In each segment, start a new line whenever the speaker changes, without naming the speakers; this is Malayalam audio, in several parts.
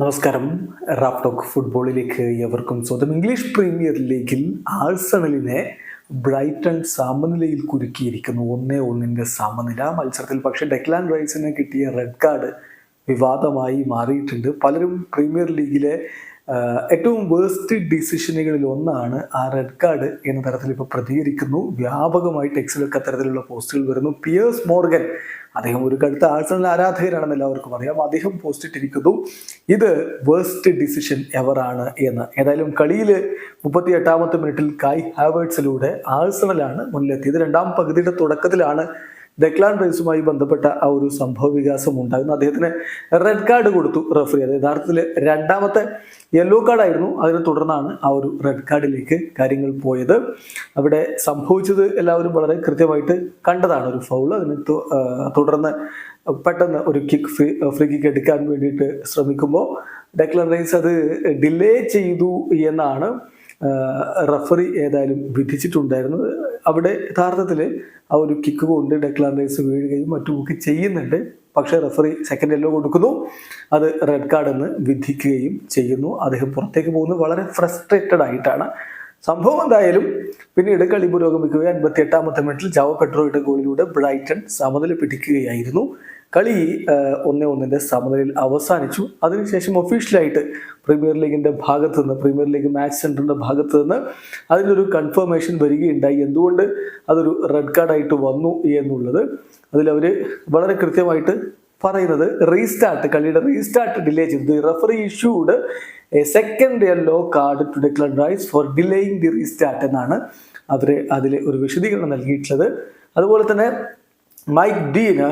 നമസ്കാരം. റാപ്ടോക്ക് ഫുട്ബോളിലേക്ക് എവർക്കും സ്വന്തം ഇംഗ്ലീഷ് പ്രീമിയർ ലീഗിൽ ആഴ്സണലിനെ ബ്രൈറ്റൺ സമനിലയിൽ കുരുക്കിയിരിക്കുന്നു. ഒന്നേ ഒന്നിന്റെ സമനില. മത്സരത്തിൽ പക്ഷേ ഡെക്ലാൻ റൈസിന് കിട്ടിയ റെഡ് കാർഡ് വിവാദമായി മാറിയിട്ടുണ്ട്. പലരും പ്രീമിയർ ലീഗിലെ ഏറ്റവും വേസ്റ്റ് ഡിസിഷനുകളിൽ ഒന്നാണ് ആ റെഡ് കാർഡ് എന്ന തരത്തിൽ ഇപ്പോൾ പ്രതികരിക്കുന്നു. വ്യാപകമായി എക്സിലൊക്കെ അത്തരത്തിലുള്ള പോസ്റ്റുകൾ വരുന്നു. പിയേഴ്സ് മോർഗൻ അദ്ദേഹം ഒരു കടുത്ത ആഴ്സണൽ ആരാധകരാണെന്ന് എല്ലാവർക്കും അറിയാം. അദ്ദേഹം പോസ്റ്റ് ഇട്ടിരിക്കുന്നു. ഇത് വേസ്റ്റ് ഡിസിഷൻ എവറാണ് എന്ന്. ഏതായാലും കളിയിൽ മുപ്പത്തി എട്ടാമത്തെ മിനിറ്റിൽ കായ് ഹാവേർട്സിലൂടെ ആഴ്സണലാണ് മുന്നിലെത്തിയത്. രണ്ടാം പകുതിയുടെ തുടക്കത്തിലാണ് ഡെക്ലാൻ റൈസുമായി ബന്ധപ്പെട്ട ആ ഒരു സംഭവ വികാസം ഉണ്ടായിരുന്നു. അദ്ദേഹത്തിന് റെഡ് കാർഡ് കൊടുത്തു റെഫറി അത് യഥാർത്ഥത്തിൽ രണ്ടാമത്തെ യെല്ലോ കാർഡായിരുന്നു അതിനെ തുടർന്നാണ് ആ ഒരു റെഡ് കാർഡിലേക്ക് കാര്യങ്ങൾ പോയത്. അവിടെ സംഭവിച്ചത് എല്ലാവരും വളരെ കൃത്യമായിട്ട് കണ്ടതാണ് ഒരു ഫൗൾ അതിന് തുടർന്ന് പെട്ടെന്ന് ഒരു കിക്ക് ഫ്രീ ഫ്രീ കിക്ക് എടുക്കാൻ വേണ്ടിയിട്ട് ശ്രമിക്കുമ്പോൾ ഡെക്ലാൻ റൈസ് അത് ഡിലേ ചെയ്തു എന്നാണ് റഫറി ഏതായാലും വിധിച്ചിട്ടുണ്ടായിരുന്നു. അവിടെ യഥാർത്ഥത്തിൽ ആ ഒരു കിക്ക് കൊണ്ട് ഡെക്ലാൻ വീഴുകയും മറ്റുമൊക്കെ ചെയ്യുന്നുണ്ട്. പക്ഷേ റഫറി സെക്കൻഡ് യെല്ലോ കൊടുക്കുന്നു. അത് റെഡ് കാർഡ് എന്ന് വിധിക്കുകയും ചെയ്യുന്നു. അദ്ദേഹം പുറത്തേക്ക് പോകുന്നത് വളരെ ഫ്രസ്ട്രേറ്റഡ് ആയിട്ടാണ്. സംഭവം എന്തായാലും പിന്നീട് കളി പുരോഗമിക്കുകയും. അൻപത്തി എട്ടാമത്തെ മിനിറ്റിൽ ജാവോ പെട്രോയുടെ ഗോളിലൂടെ ബ്രൈറ്റൺ സമനില പിടിക്കുകയായിരുന്നു. കളി ഒന്നേ ഒന്നിന്റെ സമനിലയിൽ അവസാനിച്ചു. അതിനുശേഷം ഒഫീഷ്യലായിട്ട് പ്രീമിയർ ലീഗിന്റെ ഭാഗത്ത് നിന്ന് പ്രീമിയർ ലീഗ് മാച്ച് സെന്ററിന്റെ ഭാഗത്ത് നിന്ന് അതിനൊരു കൺഫർമേഷൻ വരികയുണ്ടായി. എന്തുകൊണ്ട് അതൊരു റെഡ് കാർഡായിട്ട് വന്നു എന്നുള്ളത് അതിലവർ വളരെ കൃത്യമായിട്ട് പറയുന്നത് റീസ്റ്റാർട്ട് കളിയുടെ റീസ്റ്റാർട്ട് ഡിലേ ചെയ്തു. Referee issued a second yellow card to Declan Rice for delaying the restart എന്നാണ് അവർ അതിൽ ഒരു വിശദീകരണം നൽകിയിട്ടുള്ളത്. അതുപോലെ തന്നെ മൈക്ക് ഡീന്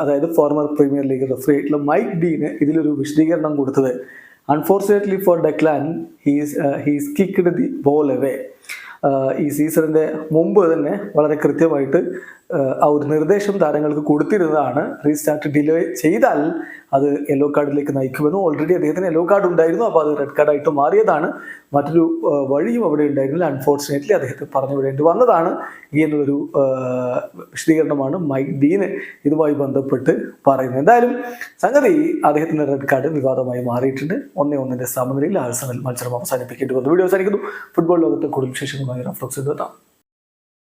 അതായത് ഫോർമർ പ്രീമിയർ ലീഗ് റെഫറി ആയിട്ടുള്ള മൈക്ക് ഡീന് ഇതിലൊരു വിശദീകരണം കൊടുത്തത്. Unfortunately for Declan he's he's kicked the ball away ഈ സീസണിന്റെ മുമ്പ് തന്നെ വളരെ കൃത്യമായിട്ട് ആ ഒരു നിർദ്ദേശം താരങ്ങൾക്ക് കൊടുത്തിരുന്നതാണ്. റീസ്റ്റാർട്ട് ഡിലേ ചെയ്താൽ അത് യെല്ലോ കാർഡിലേക്ക് നയിക്കുമെന്നും ഓൾറെഡി അദ്ദേഹത്തിന് യെല്ലോ കാർഡ് ഉണ്ടായിരുന്നു. അപ്പോൾ അത് റെഡ് കാർഡായിട്ട് മാറിയതാണ്. മറ്റൊരു വഴിയും അവിടെ ഉണ്ടായിരുന്നില്ല. അൺഫോർച്ചുനേറ്റ്ലി അദ്ദേഹത്തെ പറഞ്ഞു വിടേണ്ടി വന്നതാണ്. ഈ എന്നൊരു വിശദീകരണമാണ് മൈക്ക് ഡീന് ഇതുമായി ബന്ധപ്പെട്ട് പറയുന്നത്. എന്തായാലും സംഗതി അദ്ദേഹത്തിന്റെ റെഡ് കാർഡ് വിവാദമായി മാറിയിട്ടുണ്ട്. ഒന്നേ ഒന്നിന്റെ സമനിലയിൽ ആഴ്സണൽ മത്സരം അവസാനിപ്പിക്കേണ്ടി വന്നു. വീഡിയോ അവസാനിക്കുന്നു. ഫുട്ബോൾ ലോകത്തെ കൂടുതൽ വിശേഷങ്ങളുമായി റഫ്ലക്സ് എത്താം.